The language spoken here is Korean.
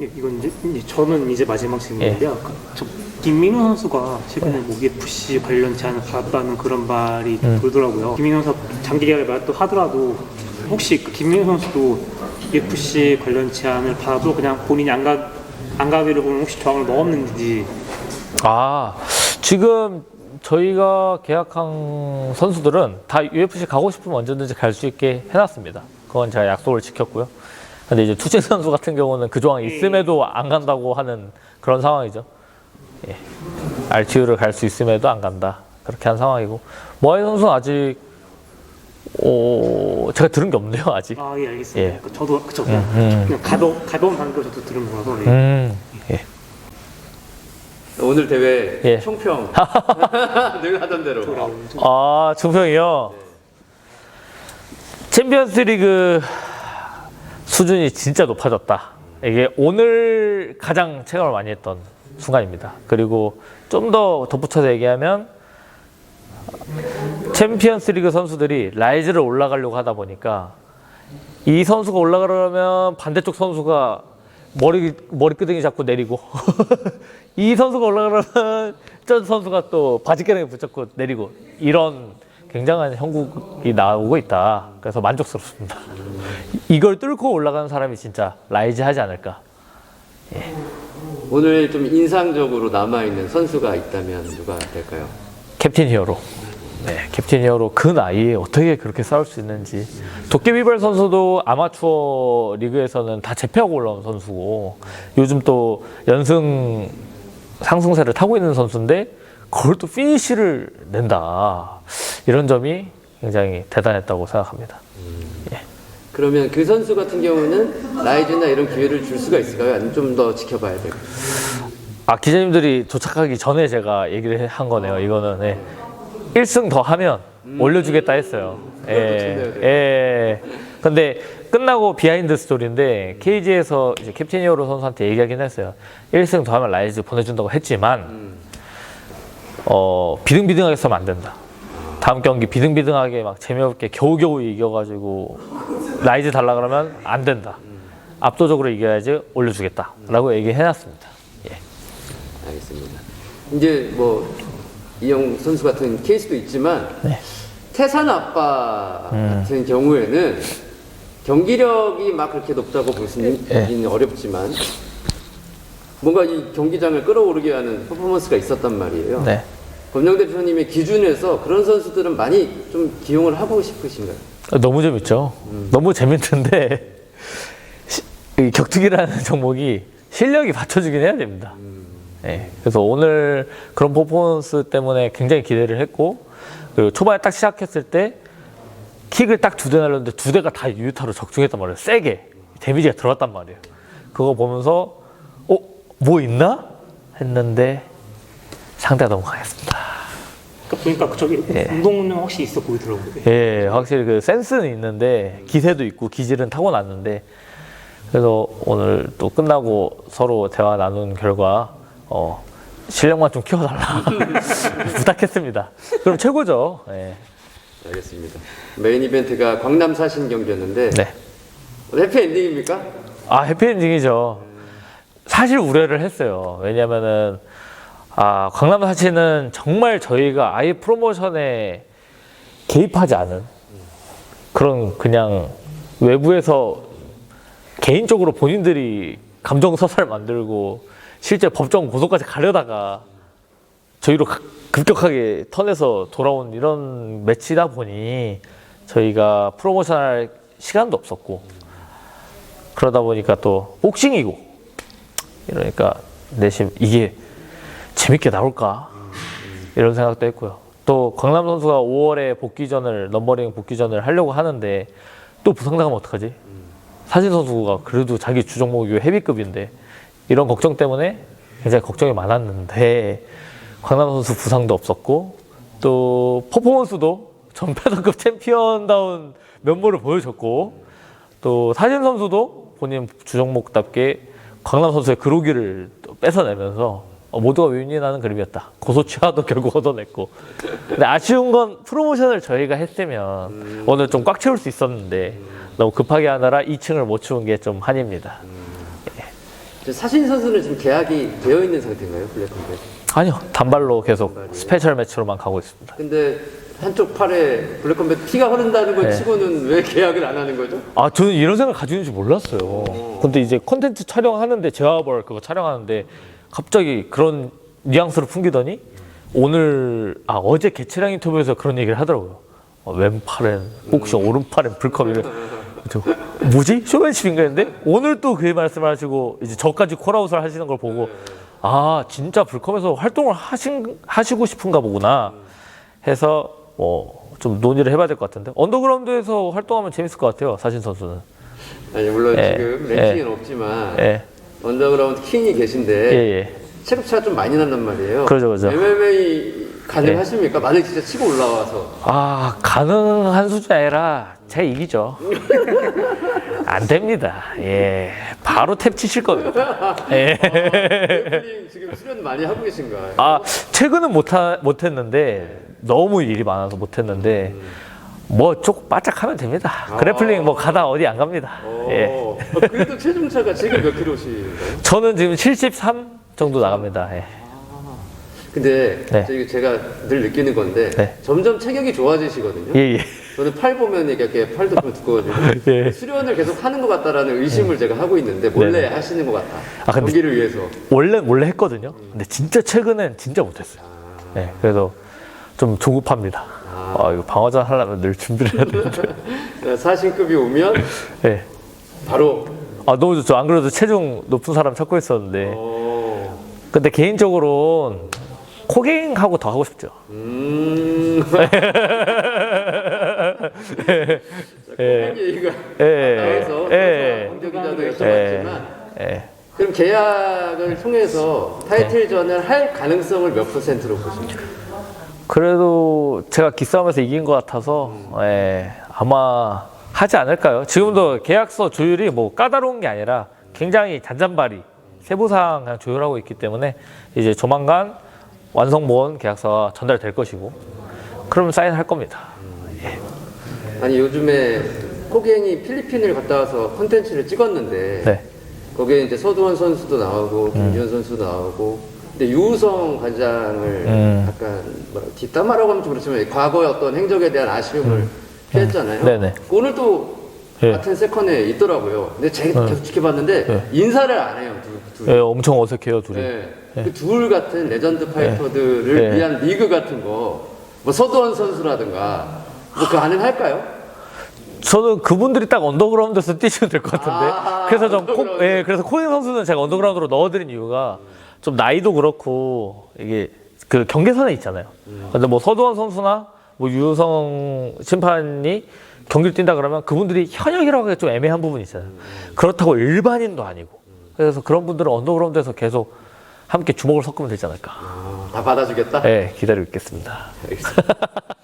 예, 이건 이제, 이제 저는 이제 마지막 질문인데요. 그, 저 김민호 선수가 최근에 뭐 UFC 관련 제안을 받았다는 그런 말이 돌더라고요. 김민호 선수 장기 계약을 말또 하더라도 혹시 그 김민호 선수도 UFC 관련 제안을 받아도 그냥 본인이 안 가, 안 가기로 보면 혹시 저항을 먹었는지 아, 지금 저희가 계약한 선수들은 다 UFC 가고 싶으면 언제든지 갈 수 있게 해놨습니다. 그건 제가 약속을 지켰고요. 근데 이제 투쟁 선수 같은 경우는 그 조항이 있음에도 안 간다고 하는 그런 상황이죠. 예. RTU를 갈 수 있음에도 안 간다. 그렇게 한 상황이고. 모아이 선수는 아직, 어, 제가 들은 게 없네요, 아직. 아 예 알겠습니다. 예. 그 저도 그쵸 그냥, 음. 그냥 가벼 가벼운 반응으로 저도 들은 거라서 예. 음, 예. 오늘 대회 예. 총평 늘 하던 대로 아, 종평이요. 챔피언스 리그 수준이 진짜 높아졌다. 이게 오늘 가장 체감을 많이 했던 순간입니다. 그리고 좀 더 덧붙여서 얘기하면 챔피언스 리그 선수들이 라이즈를 올라가려고 하다 보니까 이 선수가 올라가려면 반대쪽 선수가 머리 머리끄댕이 잡고 내리고 이 선수가 올라가려면 저 선수가 또 바지가랑이 붙잡고 내리고 이런 굉장한 형국이 나오고 있다. 그래서 만족스럽습니다. 이걸 뚫고 올라가는 사람이 진짜 라이즈 하지 않을까. 오늘 좀 인상적으로 남아있는 선수가 있다면 누가 될까요? 캡틴 히어로. 네, 캡틴 히어로 그 나이에 어떻게 그렇게 싸울 수 있는지. 도깨비별 선수도 아마추어 리그에서는 다 제패하고 올라온 선수고 요즘 또 연승 상승세를 타고 있는 선수인데 그걸 또 피니시를 낸다. 이런 점이 굉장히 대단했다고 생각합니다. 그러면 그 선수 같은 경우는 라이즈나 이런 기회를 줄 수가 있을까요? 아니면 좀 더 지켜봐야 될까요? 아 기자님들이 도착하기 전에 제가 얘기를 한 거네요. 이거는 예. 1승 더 하면 올려주겠다 했어요. 예. 예. 근데 끝나고 비하인드 스토리인데 KG에서 이제 캡틴 히어로 선수한테 얘기하긴 했어요. 1승 더 하면 라이즈 보내준다고 했지만 어 비등비등하게 써면 안 된다. 다음 경기 비등비등하게 막 재미없게 겨우겨우 이겨가지고 라이즈 달라 그러면 안 된다. 압도적으로 이겨야지 올려주겠다라고 얘기해놨습니다. 예. 알겠습니다. 이제 뭐 이영 선수 같은 케이스도 있지만 네. 태산 아빠 음. 같은 경우에는 경기력이 막 그렇게 높다고 볼 수는 예. 어렵지만 뭔가 이 경기장을 끌어오르게 하는 퍼포먼스가 있었단 말이에요. 네. 검영 대표님의 기준에서 그런 선수들은 많이 좀 기용을 하고 싶으신가요? 너무 재밌죠. 너무 재밌는데 시- 이 격투기라는 종목이 실력이 받쳐주긴 해야 됩니다. 네, 그래서 오늘 그런 퍼포먼스 때문에 굉장히 기대를 했고 그리고 초반에 딱 시작했을 때 킥을 딱 두 대 날렸는데 두 대가 다 유타로 적중했단 말이에요. 세게 데미지가 들어갔단 말이에요. 그거 보면서 어? 뭐 있나? 했는데 상대가 너무 강했습니다. 그러니까 보니까 그 저기 예. 운동 운동 확실히 있어 보이더라고요. 예, 확실히 그 센스는 있는데 기세도 있고 기질은 타고났는데 그래서 오늘 또 끝나고 서로 대화 나눈 결과 어, 실력만 좀 키워달라 부탁했습니다. 그럼 최고죠. 예. 알겠습니다. 메인 이벤트가 광남 사신 경기였는데 네. 해피 엔딩입니까? 아 해피엔딩이죠. 사실 우려를 했어요. 왜냐면은 아 강남 사치는 정말 저희가 아예 프로모션에 개입하지 않은 그런 그냥 외부에서 개인적으로 본인들이 감정 서사를 만들고 실제 법정 고소까지 가려다가 저희로 가- 급격하게 턴해서 돌아온 이런 매치다 보니 저희가 프로모션할 시간도 없었고 그러다 보니까 또 복싱이고 이러니까 내심 이게 재밌게 나올까 이런 생각도 했고요. 또 강남 선수가 5월에 복귀전을 넘버링 복귀전을 하려고 하는데 또 부상당하면 어떡하지? 사진 선수가 그래도 자기 주 종목이 헤비급인데 이런 걱정 때문에 굉장히 걱정이 많았는데 강남 선수 부상도 없었고 또 퍼포먼스도 전패선급 챔피언다운 면모를 보여줬고 또 사진 선수도 본인 주 종목답게 강남 선수의 그로기를 또 뺏어내면서 어, 모두가 윈윈하는 그림이었다. 고소치와도 결국 얻어냈고. 근데 아쉬운 건 프로모션을 저희가 했으면 오늘 좀 꽉 채울 수 있었는데 너무 급하게 하느라 2층을 못 채운 게 좀 한입니다. 저 사신 선수는 지금 계약이 되어 있는 상태인가요, 블랙컴백? 아니요, 단발로 계속 스페셜 매치로만 가고 있습니다. 근데 한쪽 팔에 블랙컴백 피가 흐른다는 걸 네. 치고는 왜 계약을 안 하는 거죠? 아, 저는 이런 생각 가지고 있는 줄 몰랐어요. 근데 이제 콘텐츠 촬영하는데 제아벌 그거 촬영하는데 갑자기 그런 뉘앙스를 풍기더니 오늘 아 어제 개체량 인터뷰에서 그런 얘기를 하더라고요. 어, 왼팔엔 혹시 오른팔엔 불컵이래. 저 뭐지 쇼맨십인가 했는데 오늘 또 그 말씀을 하시고 이제 저까지 콜아웃을 하시는 걸 보고 아 진짜 불컵에서 활동을 하신 하시고 싶은가 보구나 해서 뭐 좀 논의를 해봐야 될 것 같은데 언더그라운드에서 활동하면 재밌을 것 같아요 사신 선수는. 아니 물론 예. 지금 랭킹은 없지만 예, 언더그라운드 킹이 계신데 예, 예. 체급차가 좀 많이 난단 말이에요. 그러죠, 그러죠. MMA 가능하십니까? 만약 진짜 치고 올라와서 아 가능한 수준이 아니라 제 이기죠. 안 됩니다. 예, 바로 탭 치실 겁니다. 예. 래플링 지금 수련 많이 하고 계신가요? 아 최근은 못 하, 못 했는데 너무 일이 많아서 못 했는데 뭐 조금 바짝 하면 됩니다. 그래플링 뭐 가다 어디 안 갑니다. 예. 어, 그래도 체중차가 지금 몇 킬로신가요? 저는 지금 73 정도 나갑니다. 예. 근데 네. 저기 제가 늘 느끼는 건데 네. 점점 체격이 좋아지시거든요. 예, 예. 저는 팔 보면 이렇게 팔도 좀 두꺼워지고 예. 수련을 계속 하는 것 같다라는 의심을 제가 하고 있는데 몰래 네. 하시는 것 같다. 아, 근데- 경기를 위해서. 원래 원래 했거든요. 근데 진짜 최근엔 진짜 못했어요. 네, 그래서 좀 조급합니다. 아, 이거 방어전 하려면 늘 준비를 해야 되는데. 사신급이 오면 네. 바로 아 너무 좋죠. 안 그래도 체중 높은 사람 찾고 있었는데. 어, 근데 개인적으로는 코갱하고 더 하고 싶죠. 음. 예. 얘기가 예. 나와서 예. 황교 기자도 예. 여쭤봤지만 예. 그럼 계약을 통해서 타이틀전을 할 가능성을 몇 퍼센트로 보십니까? 그래도 제가 기싸움에서 이긴 것 같아서 예, 아마 하지 않을까요? 지금도 계약서 조율이 뭐 까다로운 게 아니라 굉장히 잔잔바리 세부사항 그냥 조율하고 있기 때문에 이제 조만간 완성본 계약서가 전달될 것이고 그러면 사인할 겁니다. 아니 요즘에 코갱이 필리핀을 갔다 와서 콘텐츠를 찍었는데 네. 거기에 이제 서두원 선수도 나오고 김지현 선수도 나오고 근데 유우성 관장을 음. 약간 뭐 뒷담화라고 하면 좀 그렇지만 과거의 어떤 행적에 대한 아쉬움을 피했잖아요. 음. 네네. 오늘 또 예. 같은 세컨에 있더라고요. 근데 제가 계속 지켜봤는데 네. 인사를 안 해요. 둘, 둘. 예, 엄청 어색해요 둘이. 네. 그둘 같은 레전드 파이터들을 네. 위한 리그 같은 거, 뭐 서두원 선수라든가, 뭐 가능할까요? 저는 그분들이 딱 언더그라운드에서 뛰시면 될 것 같은데. 아, 그래서 좀 코, 언더그라운드. 예, 그래서 코인 선수는 제가 언더그라운드로 넣어드린 이유가 좀 나이도 그렇고 이게 그 경계선에 있잖아요. 근데 뭐 서두원 선수나 뭐 유성 심판이 경기를 뛴다 그러면 그분들이 현역이라고 하기 좀 애매한 부분이 있잖아요. 그렇다고 일반인도 아니고. 그래서 그런 분들은 언더그라운드에서 계속 함께 주먹을 섞으면 되지 않을까. 다 받아주겠다? 네, 기다리고 있겠습니다. 알겠습니다.